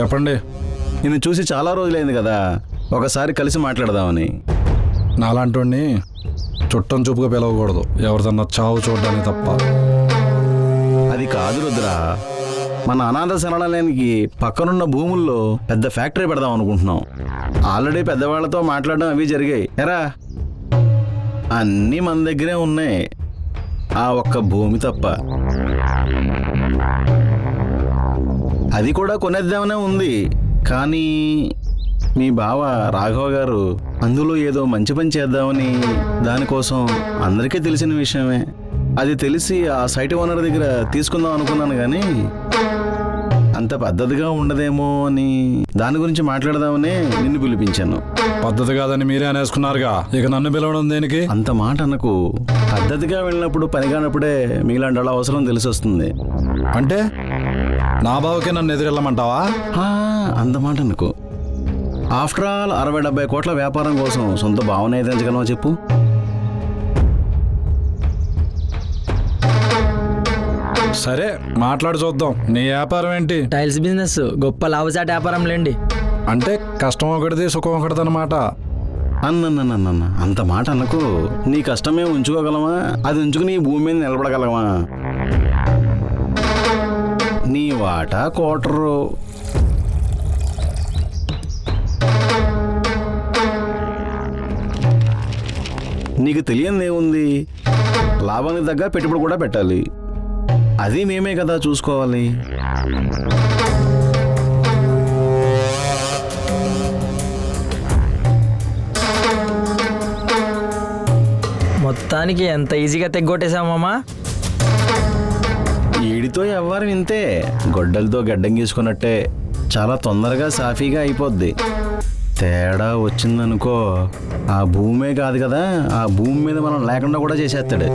చెప్పండి. నిన్ను చూసి చాలా రోజులైంది కదా. ఒకసారి కలిసి మాట్లాడదామని. నాలాంటి చుట్టం చూపుగా పిలవకూడదు. ఎవరిదన్నా చావు చూడడానికి తప్ప. అది కాదు రుద్రా. మన అనాథ శరణాలయానికి పక్కనున్న భూముల్లో పెద్ద ఫ్యాక్టరీ పెడదాం అనుకుంటున్నాం. ఆల్రెడీ పెద్దవాళ్ళతో మాట్లాడడం అవి జరిగాయి. ఎరా? అన్నీ మన దగ్గరే ఉన్నాయి. ఆ ఒక్క భూమి తప్ప. అది కూడా కొనేద్దామనే ఉంది. కానీ మీ బావ రాఘవ గారు అందులో ఏదో మంచి పని చేద్దామని దానికోసం అందరికీ తెలిసిన విషయమే. అది తెలిసి ఆ సైట్ ఓనర్ దగ్గర తీసుకుందాం అనుకున్నాను కానీ అంత పద్ధతిగా ఉండదేమో అని దాని గురించి మాట్లాడదామని నిన్ను పిలిపించాను. పద్ధతి కాదని మీరే అనేసుకున్నారుగా. ఇక నన్ను పిలవడం దేనికి? అంత మాట అనకు. పద్ధతిగా వెళ్ళినప్పుడు పని కానప్పుడే మీలాంటి వాళ్ళ అవసరం తెలిసి వస్తుంది అంటే? నా బావకి నన్ను ఎదురెళ్ళమంటావా? ఆ, అంత మాట అనుకో. ఆఫ్టర్ ఆల్ అరవై డెబ్బై కోట్ల వ్యాపారం కోసం సొంత భావన ఎంచగలవా చెప్పు? సరే మాట్లాడి చూద్దాం. నీ వ్యాపారం ఏంటి? టైల్స్ బిజినెస్ గొప్ప లాభసాటి వ్యాపారం లేండి. అంటే కష్టం ఒకటిది సుఖం ఒకటిది అనమాట అన్నన్నన్నన్న అంత మాట అనకు. నీ కష్టమే ఉంచుకోగలమా? అది ఉంచుకుని ఈ భూమి మీద నిలబడగలమా? నీ వాటా కోటరు నీకు తెలియంది ఏముంది లాభానికి తగ్గ పెట్టుబడి కూడా పెట్టాలి. అది మేమే కదా చూసుకోవాలి. మొత్తానికి ఎంత ఈజీగా తెగ్గొట్టేశామమ్మా ఈడితో ఎవ్వరు ఇంతే గొడ్డలతో గడ్డం గీసుకున్నట్టే చాలా తొందరగా సాఫీగా అయిపోద్ది. తేడా వచ్చిందనుకో ఆ భూమే కాదు కదా ఆ భూమి మీద మనం లేకుండా కూడా చేసేస్తాడు.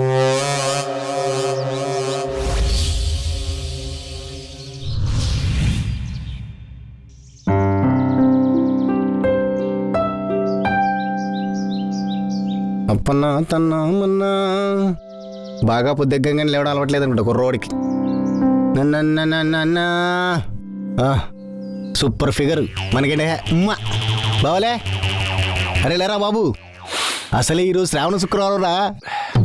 అప్పన్నా తన్నా మన్నా. బాగా పొద్దుగ్గంగా లేవడం అలవట్లేదు అనుకుంటా కుర్రోడికి. నన్నన్నన్నన్నా. ఆ, సూపర్ ఫిగర్ మనకేంటే. ఉమ్మా. బావలే. అరే లేరా బాబు. అసలే ఈరోజు శ్రావణ శుక్రవారం రా.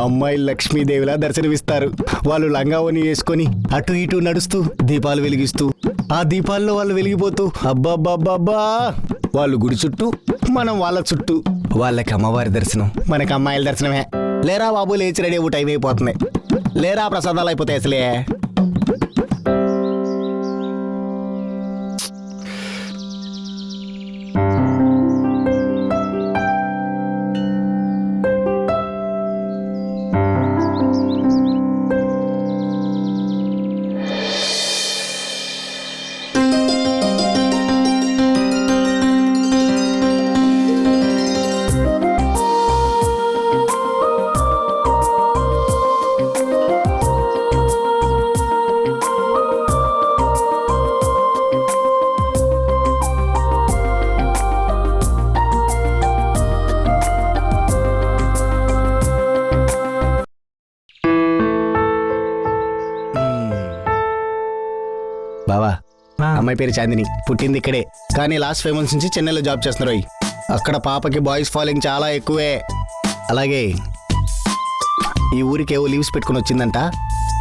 అమ్మాయి లక్ష్మీదేవిలా దర్శనమిస్తారు. వాళ్ళు లంగావని వేసుకొని అటు ఇటు నడుస్తూ దీపాలు వెలిగిస్తూ ఆ దీపాల్లో వాళ్ళు వెలిగిపోతూ అబ్బాబ్బాబ్బా వాళ్ళు గుడి చుట్టూ మనం వాళ్ళ చుట్టూ. వాళ్ళకి అమ్మవారి దర్శనం. మనకి అమ్మాయిల దర్శనమే. లేరా బాబు లేచి రెడీ అవ్వు టైం అయిపోతుంది. లేరా ప్రసాదాలు అయిపోతాయి అసలే. అమ్మాయి పేరు చాందిని. పుట్టింది ఇక్కడే. కానీ లాస్ట్ ఫైవ్ మంత్స్ నుంచి చెన్నైలో జాబ్ చేస్తున్నారు. అక్కడ పాపకి బాయ్స్ ఫాలోయింగ్ చాలా ఎక్కువే. అలాగే ఈ ఊరికి ఏవో లీవ్స్ పెట్టుకుని వచ్చిందంట.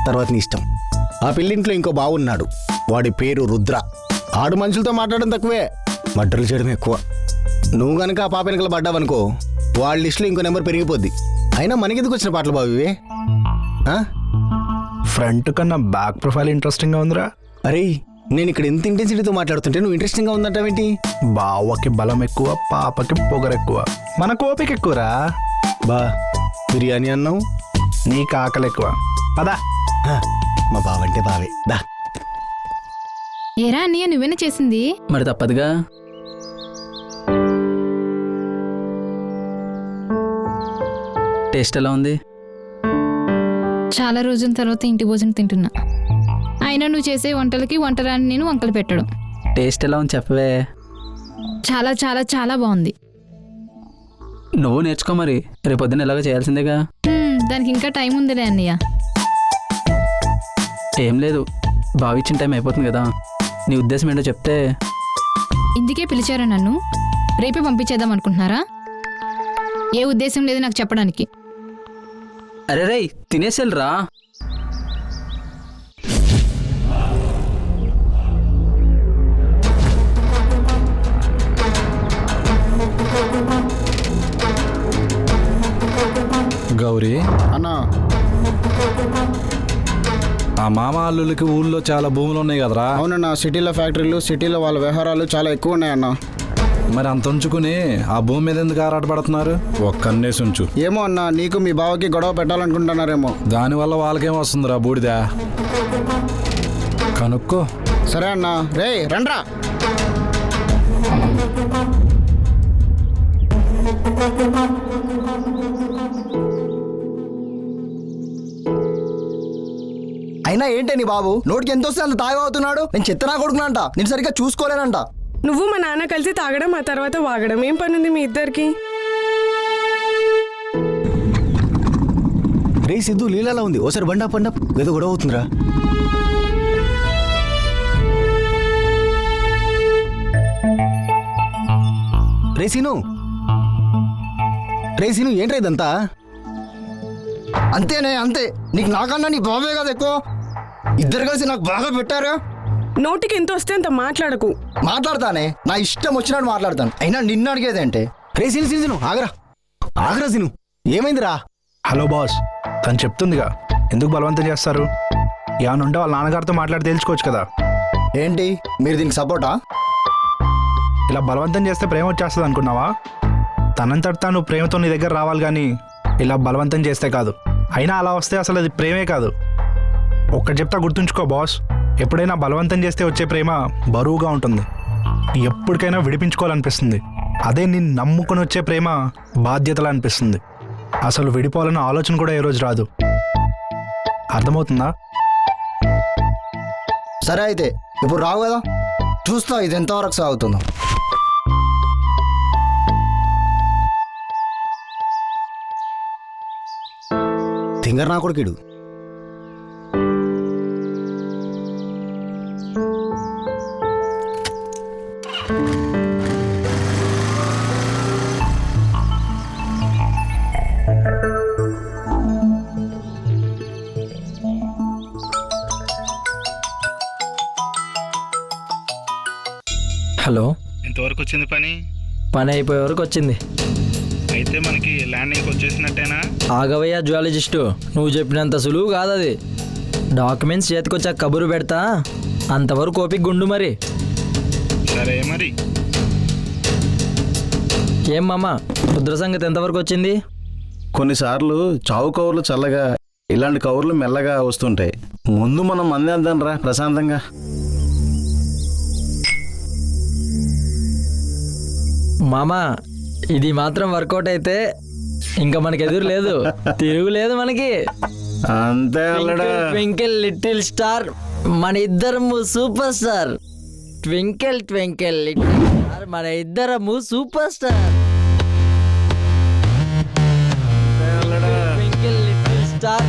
తర్వాత నీ ఇష్టం. ఆ పిల్లింట్లో ఇంకో బావున్నాడు వాడి పేరు రుద్ర. ఆడు మనుషులతో మాట్లాడడం తక్కువే. మడ్డలు చేయడం ఎక్కువ. నువ్వు గనక ఆ పాప వెనకల పడ్డావనుకో వాళ్ళ లిస్టులో ఇంకో నెంబర్ పెరిగిపోద్ది. అయినా మనకెందుకు వచ్చిన పాటలు బాబు ఇవే? ఆ? ఫ్రంట్ కన్నా బ్యాక్ ప్రొఫైల్ ఇంట్రెస్టింగ్గా ఉందిరా. అరే నేను ఇక్కడ ఎంత ఇంటెన్సిటీతో మాట్లాడుతుంటే నువ్వు ఇంట్రెస్టింగ్గా ఉందంటావేంటి? బావకి బలం ఎక్కువ పాపకి పొగరు ఎక్కువ. మనకు ఓపిక ఎక్కువరా? బా బిర్యానీ అన్నావు? నీకు ఆకలి ఎక్కువ. పదా. మా బావంటే బావే. దా. ఏరా అన్నయ్య నువ్వేనా చేసింది? మరి తప్పదుగా. టేస్ట్ ఎలా ఉంది? చాలా రోజుల తర్వాత ఇంటి భోజనం తింటున్నా. అయినా నువ్వు చేసే వంటలకి వంటరాని నేను వంకలు పెట్టడం. టేస్ట్ ఎలా ఉంది చెప్పవే? చాలా చాలా చాలా బాగుంది. నువ్వు నేర్చుకో మరి. రేపొద్దున ఎలాగో చేయాల్సిందేగా. హ్మ్, దానికి ఇంకా టైం ఉందిలే అన్నయ్య. ఏం లేదు. బావిచ్చిన టైం అయిపోతుంది కదా. నీ ఉద్దేశం ఏంటో చెప్తే. ఇందుకే పిలిచారా నన్ను? రేపే పంపించేద్దాం అనుకుంటున్నారా? ఏ ఉద్దేశం లేదు నాకు చెప్పడానికి. అరే రేయ్ తినేసేళ్ళరా గౌరీ. అన్నా. ఆ మామ అల్లులకి ఊళ్ళో చాలా భూములు ఉన్నాయి కదరా. అవునన్నా సిటీలో ఫ్యాక్టరీలు సిటీలో వాళ్ళ వ్యవహారాలు చాలా ఎక్కువ ఉన్నాయన్నా మరి అంత ఉంచుకుని ఆ భూమి మీద ఎందుకు ఆరాటపడుతున్నారు ఒక్కన్నేసి ఉంచు ఏమో అన్నా నీకు మీ బావకి గొడవ పెట్టాలనుకుంటున్నారేమో. దానివల్ల వాళ్ళకేం వస్తుందిరా బూడిద? కనుక్కో. సరే అన్నా. రే రండ్రా. అయినా ఏంటే నీ బాబు? నోటికి ఎంత వస్తే అంత తాగవుతున్నాడు? నేను చెత్తనా కొడుకునంట. నేను సరిగ్గా చూసుకోలేనంట. నువ్వు మా నాన్న కలిసి తాగడం ఆ తర్వాత వాగడం ఏం పని ఉంది మీ ఇద్దరికి? రే సిద్ధు లీలాలా ఉంది. ఓసారి బండా పండా ఏదో గొడవ అవుతుందిరా. రే సీను. రే సీను ఏంట్రా ఇదంతా? అంతేనే అంతే. నీకు నాకన్నా నీ బాబే కదా ఎక్కువ. ఇద్దరు కలిసి నాకు బాగా పెట్టారు? నోటికి ఎంత వస్తే అంత మాట్లాడకు. మాట్లాడతానే. నా ఇష్టం వచ్చినట్టు మాట్లాడతాను. అయినా నిన్ను అడిగేదేంటే రే సీను సీను సీను ఆగరా. ఆగరా సీను. ఏమైందిరా? Hello boss. తను చెప్తుందిగా. ఎందుకు బలవంతం చేస్తారు? ఏమైనా ఉంటే వాళ్ళ నాన్నగారితో మాట్లాడి తేల్చుకోవచ్చు కదా. ఏంటి? మీరు దీనికి సపోర్టా? ఇలా బలవంతం చేస్తే ప్రేమ వచ్చేస్తుంది అనుకున్నావా? తనంతట తాను ప్రేమతో నీ దగ్గర రావాలి కానీ ఇలా బలవంతం చేస్తే కాదు. అయినా అలా వస్తే అసలు అది ప్రేమే కాదు. ఒక్కటి చెప్తా గుర్తుంచుకో బాస్. ఎప్పుడైనా బలవంతం చేస్తే వచ్చే ప్రేమ బరువుగా ఉంటుంది. ఎప్పటికైనా విడిపించుకోవాలనిపిస్తుంది. అదే నేను నమ్ముకొని వచ్చే ప్రేమ బాధ్యతలా అనిపిస్తుంది. అసలు విడిపోవాలన్న ఆలోచన కూడా ఏ రోజు రాదు. అర్థమవుతుందా? సరే అయితే ఇప్పుడు రావు కదా? చూస్తా ఇది ఎంతవరకు సాగుతుందో. తింగర్ నా కొడుకుడు వచ్చింది పని? పని అయిపోయే వరకు వచ్చింది. అయితే మనకి ల్యాండింగ్ వచ్చేసినట్టేనా? ఆగవయ్య జువాలజిస్టు. నువ్వు చెప్పినంత సులువు కాదు అది డాక్యుమెంట్స్ చేతికొచ్చా కబురు పెడతా. అంతవరకు ఓపిక గుండు మరి. సరే మరి. ఏం మామ రుద్ర సంగతి ఎంతవరకు వచ్చింది? కొన్నిసార్లు చావు కవర్లు చల్లగా ఇలాంటి కవర్లు మెల్లగా వస్తుంటాయి. ముందు మనం మందేద్దాం రా ప్రశాంతంగా. మామ ఇది మాత్రం వర్కౌట్ అయితే ఇంకా మనకి ఎదురు లేదు. తిరుగు లేదు మనకి. అంతే ట్వింకిల్ లిటిల్ స్టార్ మన ఇద్దరము super star. Twinkle twinkle little star మన ఇద్దరము super star. Twinkle little star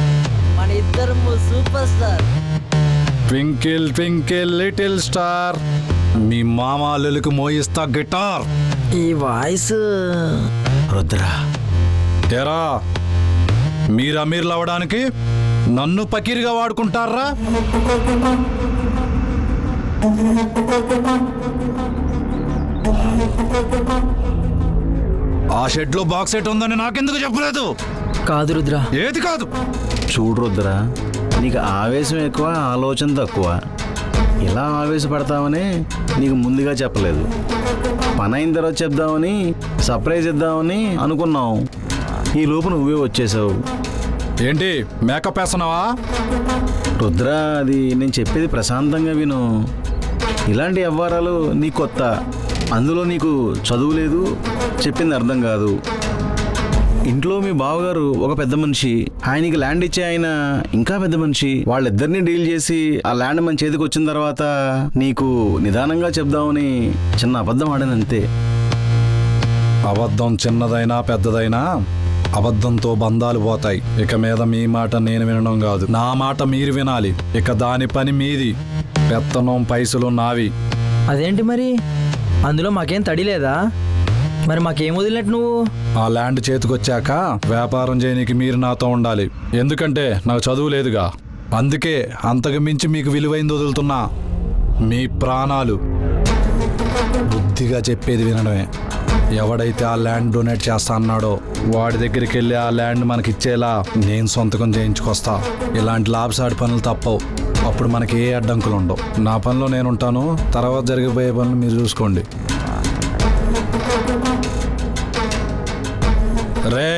మన ఇద్దరము super star. Twinkle twinkle little star. మీ మామ అల్లులకి మోయిస్తా గిటార్. ఈ వాయిస్. రుద్రా. ఎరా మీరు అమీర్లు అవ్వడానికి నన్ను పకీర్గా వాడుకుంటారా? ఆ షెడ్లో బాక్స్ సెట్ ఉందని నాకెందుకు చెప్పలేదు? కాదు రుద్ర. ఏది కాదు? చూడు రుద్రా నీకు ఆవేశం ఎక్కువ ఆలోచన తక్కువ. ఇలా ఆవేశపడతామని నీకు ముందుగా చెప్పలేదు. పని అయిన తర్వాత చెప్దామని సర్ప్రైజ్ ఇద్దామని అనుకున్నాం ఈ లోపు నువ్వే వచ్చేసావు. ఏంటి మేకప్ వేస్తున్నావా? రుద్ర అది నేను చెప్పేది ప్రశాంతంగా విను. ఇలాంటి వ్యవహారాలు నీ కొత్త. అందులో నీకు చదువు లేదు చెప్పింది అర్థం కాదు. ఇంట్లో మీ బావగారు ఒక పెద్ద మనిషి. ఆయనకి ల్యాండ్ ఇచ్చే ఆయన ఇంకా పెద్ద మనిషి. వాళ్ళిద్దరిని డీల్ చేసి ఆ ల్యాండ్ మన చేతికి వచ్చిన తర్వాత నీకు నిదానంగా చెప్దామని చిన్న అబద్ధం ఆడాను అంతే. అబద్ధం చిన్నదైనా పెద్దదైనా అబద్ధంతో బంధాలు పోతాయి. ఇక మీద మీ మాట నేను వినడం కాదు. నా మాట మీరు వినాలి. ఇక దాని పని మీది. పెత్తనం పైసలు నావి. అదేంటి మరి? అందులో మాకేం తడి లేదా? మరి మాకేం వదిలినట్టు నువ్వు? ఆ ల్యాండ్ చేతికొచ్చాక వ్యాపారం చేయనీకి మీరు నాతో ఉండాలి. ఎందుకంటే నాకు చదువు లేదుగా. అందుకే అంతకు మించి మీకు విలువైంది వదులుతున్నా మీ ప్రాణాలు. బుద్ధిగా చెప్పేది వినడమే. ఎవడైతే ఆ ల్యాండ్ డొనేట్ చేస్తా అన్నాడో వాడి దగ్గరికి వెళ్ళి ఆ ల్యాండ్ మనకి ఇచ్చేలా నేను సొంతకం చేయించుకొస్తా. ఇలాంటి లాభసాటి పనులు తప్పవు. అప్పుడు మనకి ఏ అడ్డంకులు ఉండవు నా పనిలో నేను ఉంటాను తర్వాత జరిగిపోయే పనులు మీరు చూసుకోండి. రే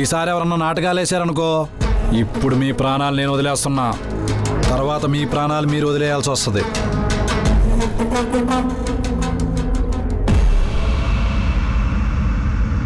ఈసారి ఎవరన్నా నాటకాలు వేసారనుకో ఇప్పుడు మీ ప్రాణాలు నేను వదిలేస్తున్నా. తర్వాత మీ ప్రాణాలు మీరు వదిలేయాల్సి వస్తుంది.